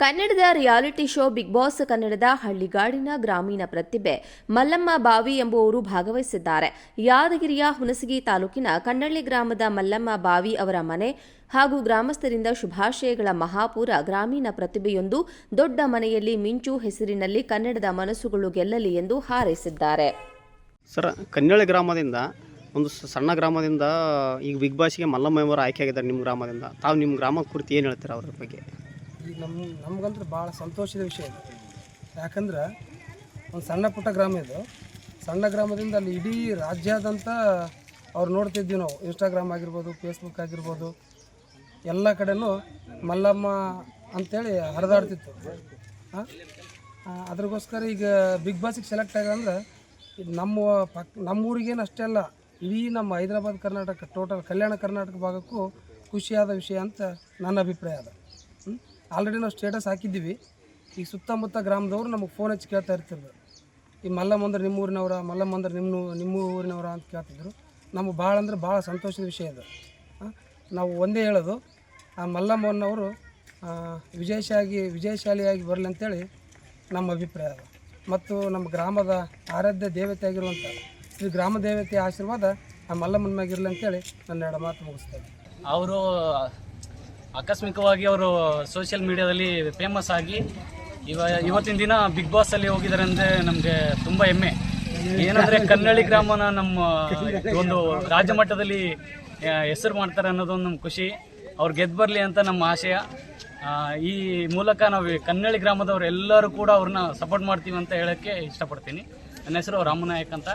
ಕನ್ನಡದ reality show Bigg boss ಕನ್ನಡದ ಹಳ್ಳಿಗಾಡಿನ ಗ್ರಾಮೀಣ ಪ್ರತಿಭೆ. ಮಲ್ಲಮ್ಮ ಬಾವಿ ಎಂಬುವವರು ಭಾಗವಹಿಸಿದ್ದಾರೆ. ಯಾದಗಿರಿಯ ಹುಣಸಗಿ ತಾಲೂಕಿನ ಕನ್ನಳ್ಳಿ ಗ್ರಾಮದ ಮಲ್ಲಮ್ಮ ಬಾವಿ ಅವರ ಮನೆ ಹಾಗೂ ಗ್ರಾಮಸ್ಥರಿಂದ ಶುಭಾಶಯಗಳ ಮಹಾಪೂರ ಗ್ರಾಮೀಣ ಪ್ರತಿಭೆಯೊಂದು ದೊಡ್ಡ ಮನೆಯಲ್ಲಿ ಮಿಂಚು ಹೆಸರಿನಲ್ಲಿ ಕನ್ನಡದ ಮನಸ್ಸುಗಳು ಗೆಲ್ಲಲಿ ಎಂದು ಹಾರೈಸಿದ್ದಾರೆ. ಸರ್ ಕನ್ನಡ ಗ್ರಾಮದಿಂದ, ಒಂದು ಸಣ್ಣ ಗ್ರಾಮದಿಂದ ಈಗ ಬಿಗ್ ಬಾಸ್ಗೆ ಮಲ್ಲಮ್ಮ ಅವರು ಆಯ್ಕೆ ಆಗಿದ್ದಾರೆ ನಿಮ್ಮ ಗ್ರಾಮದಿಂದ. ತಾವು ನಿಮ್ಮ ಗ್ರಾಮದ ಕುರಿತು ಏನು ಹೇಳ್ತೀರಾ ಅವರ ಬಗ್ಗೆ? ಈಗ ನಮ್ಮ ನಮ್ಗಂದ್ರೆ ಭಾಳ ಸಂತೋಷದ ವಿಷಯ ಇದು. ಯಾಕಂದ್ರೆ ಒಂದು ಸಣ್ಣ ಪುಟ್ಟ ಗ್ರಾಮ ಇದು. ಸಣ್ಣ ಗ್ರಾಮದಿಂದ ಅಲ್ಲಿ ಇಡೀ ರಾಜ್ಯಾದಂಥ ಅವ್ರು ನೋಡ್ತಿದ್ವಿ ನಾವು. ಇನ್ಸ್ಟಾಗ್ರಾಮ್ ಆಗಿರ್ಬೋದು ಫೇಸ್ಬುಕ್ ಆಗಿರ್ಬೋದು, ಎಲ್ಲ ಕಡೆನೂ ಮಲ್ಲಮ್ಮ ಅಂತೇಳಿ ಹರಿದಾಡ್ತಿತ್ತು. ಹಾಂ ಅದ್ರಗೋಸ್ಕರ ಈಗ ಬಿಗ್ ಬಾಸಿಗೆ ಸೆಲೆಕ್ಟ್ ಆಗ್ಯಂದ್ರೆ ಇದು ನಮ್ಮ ಪಕ್, ನಮ್ಮ ಊರಿಗೇನು ಅಷ್ಟೇ ಅಲ್ಲ, ಇಡೀ ನಮ್ಮ ಹೈದರಾಬಾದ್ ಕರ್ನಾಟಕ ಟೋಟಲ್ ಕಲ್ಯಾಣ ಕರ್ನಾಟಕ ಭಾಗಕ್ಕೂ ಖುಷಿಯಾದ ವಿಷಯ ಅಂತ ನನ್ನ ಅಭಿಪ್ರಾಯ ಅದ. ಆಲ್ರೆಡಿ ನಾವು ಸ್ಟೇಟಸ್ ಹಾಕಿದ್ದೀವಿ. ಈಗ ಸುತ್ತಮುತ್ತ ಗ್ರಾಮದವ್ರು ನಮಗೆ ಫೋನ್ ಹಚ್ಚಿ ಕೇಳ್ತಾ ಇರ್ತಿದ್ರು. ಈ ಮಲ್ಲಮ್ಮ ಅಂದ್ರೆ ನಿಮ್ಮ ಊರಿನವರ ಮಲ್ಲಮ್ಮ ಅಂದ್ರೆ ನಿಮ್ಮ ನಿಮ್ಮ ಊರಿನವರ ಅಂತ ಕೇಳ್ತಿದ್ರು. ನಮಗೆ ಭಾಳ ಅಂದ್ರೆ ಭಾಳ ಸಂತೋಷದ ವಿಷಯ ಇದು. ನಾವು ಒಂದೇ ಹೇಳೋದು, ಆ ಮಲ್ಲಮ್ಮನವರು ವಿಜಯಶಾಗಿ ವಿಜಯಶಾಲಿಯಾಗಿ ಬರಲಿ ಅಂತೇಳಿ ನಮ್ಮ ಅಭಿಪ್ರಾಯ ಅದು. ಮತ್ತು ನಮ್ಮ ಗ್ರಾಮದ ಆರಾಧ್ಯ ದೇವತೆ ಆಗಿರುವಂಥ ಶ್ರೀ ಗ್ರಾಮ ದೇವತೆಯ ಆಶೀರ್ವಾದ ಆ ಮಲ್ಲಮ್ಮನ ಮ್ಯಾಗಿರಲಿ ಅಂತೇಳಿ ನನ್ನ ಎರಡು ಮಾತು ಮುಗಿಸ್ತೇನೆ. ಅವರು ಆಕಸ್ಮಿಕವಾಗಿ ಅವರು ಸೋಷಿಯಲ್ ಮೀಡಿಯಾದಲ್ಲಿ ಫೇಮಸ್ ಆಗಿ ಇವ ಇವತ್ತಿನ ದಿನ ಬಿಗ್ ಬಾಸ್ ಅಲ್ಲಿ ಹೋಗಿದ್ದಾರೆ ಅಂದ್ರೆ ನಮಗೆ ತುಂಬಾ ಹೆಮ್ಮೆ. ಏನಂದ್ರೆ ಕನ್ನಳ್ಳಿ ಗ್ರಾಮನ ನಮ್ಮ ಒಂದು ರಾಜ್ಯ ಮಟ್ಟದಲ್ಲಿ ಹೆಸರು ಮಾಡ್ತಾರೆ ಅನ್ನೋದೊಂದು ನಮ್ಮ ಖುಷಿ. ಅವ್ರು ಗೆದ್ದು ಬರಲಿ ಅಂತ ನಮ್ಮ ಆಶಯ. ಈ ಮೂಲಕ ನಾವು ಕನ್ನಡಿ ಗ್ರಾಮದವ್ರು ಎಲ್ಲರೂ ಕೂಡ ಅವ್ರನ್ನ ಸಪೋರ್ಟ್ ಮಾಡ್ತೀವಿ ಅಂತ ಹೇಳಕ್ಕೆ ಇಷ್ಟಪಡ್ತೀನಿ. ನನ್ನ ಹೆಸರು ರಾಮನಾಯಕ್ ಅಂತ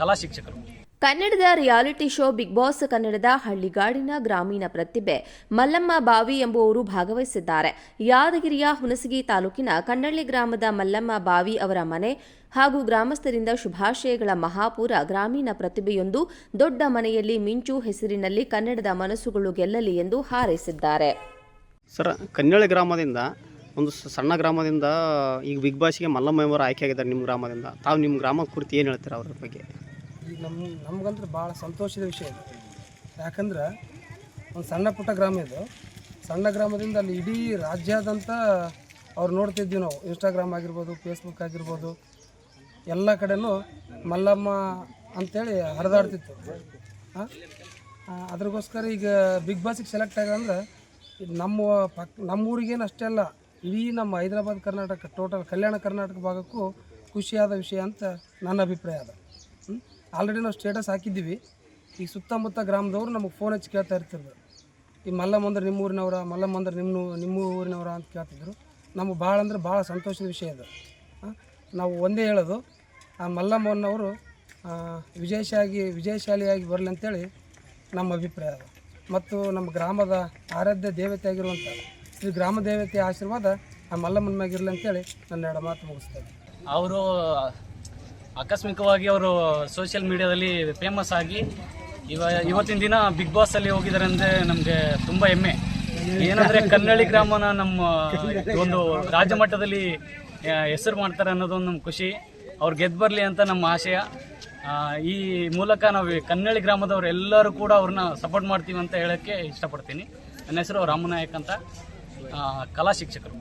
ಕಲಾ ಶಿಕ್ಷಕರು. ಕನ್ನಡದ ರಿಯಾಲಿಟಿ ಶೋ ಬಿಗ್ ಬಾಸ್ ಕನ್ನಡದ ಹಳ್ಳಿಗಾಡಿನ ಗ್ರಾಮೀಣ ಪ್ರತಿಭೆ. ಮಲ್ಲಮ್ಮ ಬಾವಿ ಎಂಬುವವರು ಭಾಗವಹಿಸಿದ್ದಾರೆ. ಯಾದಗಿರಿಯ ಹುಣಸಗಿ ತಾಲೂಕಿನ ಕನ್ನಳ್ಳಿ ಗ್ರಾಮದ ಮಲ್ಲಮ್ಮ ಬಾವಿ ಅವರ ಮನೆ ಹಾಗೂ ಗ್ರಾಮಸ್ಥರಿಂದ ಶುಭಾಶಯಗಳ ಮಹಾಪೂರ ಗ್ರಾಮೀಣ ಪ್ರತಿಭೆಯೊಂದು ದೊಡ್ಡ ಮನೆಯಲ್ಲಿ ಮಿಂಚು ಹೆಸರಿನಲ್ಲಿ ಕನ್ನಡದ ಮನಸ್ಸುಗಳು ಗೆಲ್ಲಲಿ ಎಂದು ಹಾರೈಸಿದ್ದಾರೆ. ಸರ್ ಕನ್ನಳ್ಳಿ ಗ್ರಾಮದಿಂದ, ಒಂದು ಸಣ್ಣ ಗ್ರಾಮದಿಂದ ಈಗ ಬಿಗ್ ಬಾಸ್ಗೆ ಮಲ್ಲಮ್ಮ ಅವರು ಆಯ್ಕೆ ಆಗಿದ್ದಾರೆ ನಿಮ್ಮ ಗ್ರಾಮದಿಂದ. ತಾವು ನಿಮ್ಮ ಗ್ರಾಮದ ಕುರಿತು ಏನು ಹೇಳ್ತೀರಾ ಅವರ ಬಗ್ಗೆ? ಈಗ ನಮ್ಮ ನಮ್ಗಂದ್ರೆ ಭಾಳ ಸಂತೋಷದ ವಿಷಯ ಇದು. ಯಾಕಂದ್ರೆ ಒಂದು ಸಣ್ಣ ಪುಟ್ಟ ಗ್ರಾಮ ಇದು. ಸಣ್ಣ ಗ್ರಾಮದಿಂದ ಅಲ್ಲಿ ಇಡೀ ರಾಜ್ಯಾದಂಥ ಅವ್ರು ನೋಡ್ತಿದ್ವಿ ನಾವು. ಇನ್ಸ್ಟಾಗ್ರಾಮ್ ಆಗಿರ್ಬೋದು ಫೇಸ್ಬುಕ್ ಆಗಿರ್ಬೋದು, ಎಲ್ಲ ಕಡೆನೂ ಮಲ್ಲಮ್ಮ ಅಂತೇಳಿ ಹರಿದಾಡ್ತಿತ್ತು. ಹಾಂ ಅದ್ರಗೋಸ್ಕರ ಈಗ ಬಿಗ್ ಬಾಸಿಗೆ ಸೆಲೆಕ್ಟ್ ಇದು ನಮ್ಮ ಪಕ್, ನಮ್ಮ ಊರಿಗೇನು ಅಷ್ಟೇ ಅಲ್ಲ, ಇಡೀ ನಮ್ಮ ಹೈದರಾಬಾದ್ ಕರ್ನಾಟಕ ಟೋಟಲ್ ಕಲ್ಯಾಣ ಕರ್ನಾಟಕ ಭಾಗಕ್ಕೂ ಖುಷಿಯಾದ ವಿಷಯ ಅಂತ ನನ್ನ ಅಭಿಪ್ರಾಯ ಅದ. ಆಲ್ರೆಡಿ ನಾವು ಸ್ಟೇಟಸ್ ಹಾಕಿದ್ದೀವಿ. ಈಗ ಸುತ್ತಮುತ್ತ ಗ್ರಾಮದವ್ರು ನಮಗೆ ಫೋನ್ ಹಚ್ಚಿ ಕೇಳ್ತಾ ಇರ್ತಿದ್ರು. ಈ ಮಲ್ಲಮ್ಮ ಅಂದ್ರೆ ನಿಮ್ಮ ಊರಿನವರ ಮಲ್ಲಮ್ಮ ಅಂದ್ರೆ ನಿಮ್ಮ ನಿಮ್ಮ ಊರಿನವರ ಅಂತ ಕೇಳ್ತಿದ್ರು. ನಮಗೆ ಭಾಳ ಅಂದ್ರೆ ಭಾಳ ಸಂತೋಷದ ವಿಷಯ ಇದು. ನಾವು ಒಂದೇ ಹೇಳೋದು, ಆ ಮಲ್ಲಮ್ಮನವರು ವಿಜಯಶಾಗಿ, ವಿಜಯಶಾಲಿಯಾಗಿ ಬರಲಿ ಅಂತೇಳಿ ನಮ್ಮ ಅಭಿಪ್ರಾಯ ಅದು. ಮತ್ತು ನಮ್ಮ ಗ್ರಾಮದ ಆರಾಧ್ಯ ದೇವತೆ ಆಗಿರುವಂಥ ಶ್ರೀ ಗ್ರಾಮ ದೇವತೆಯ ಆಶೀರ್ವಾದ ಆ ಮಲ್ಲಮ್ಮನ ಮ್ಯಾಗಿರಲಿ ಅಂತೇಳಿ ನನ್ನ ಎರಡು ಮಾತು ಮುಗಿಸ್ತೇನೆ. ಅವರು ಆಕಸ್ಮಿಕವಾಗಿ ಅವರು ಸೋಷಿಯಲ್ ಮೀಡಿಯಾದಲ್ಲಿ ಫೇಮಸ್ ಆಗಿ ಇವ, ಇವತ್ತಿನ ದಿನ ಬಿಗ್ ಬಾಸ್ ಅಲ್ಲಿ ಹೋಗಿದ್ದಾರೆ ಅಂದ್ರೆ ನಮಗೆ ತುಂಬಾ ಹೆಮ್ಮೆ. ಏನಂದ್ರೆ ಕನ್ನಳ್ಳಿ ಗ್ರಾಮನ ನಮ್ಮ ಒಂದು ರಾಜ್ಯ ಮಟ್ಟದಲ್ಲಿ ಹೆಸರು ಮಾಡ್ತಾರೆ ಅನ್ನೋದೊಂದು ನಮ್ಮ ಖುಷಿ. ಅವ್ರು ಗೆದ್ದು ಬರಲಿ ಅಂತ ನಮ್ಮ ಆಶಯ. ಈ ಮೂಲಕ ನಾವು ಕನ್ನಳ್ಳಿ ಗ್ರಾಮದವ್ರು ಎಲ್ಲರೂ ಕೂಡ ಅವ್ರನ್ನ ಸಪೋರ್ಟ್ ಮಾಡ್ತೀವಿ ಅಂತ ಹೇಳಕ್ಕೆ ಇಷ್ಟಪಡ್ತೀನಿ. ನನ್ನ ಹೆಸರು ರಾಮನಾಯಕ್ ಅಂತ ಕಲಾ ಶಿಕ್ಷಕರು.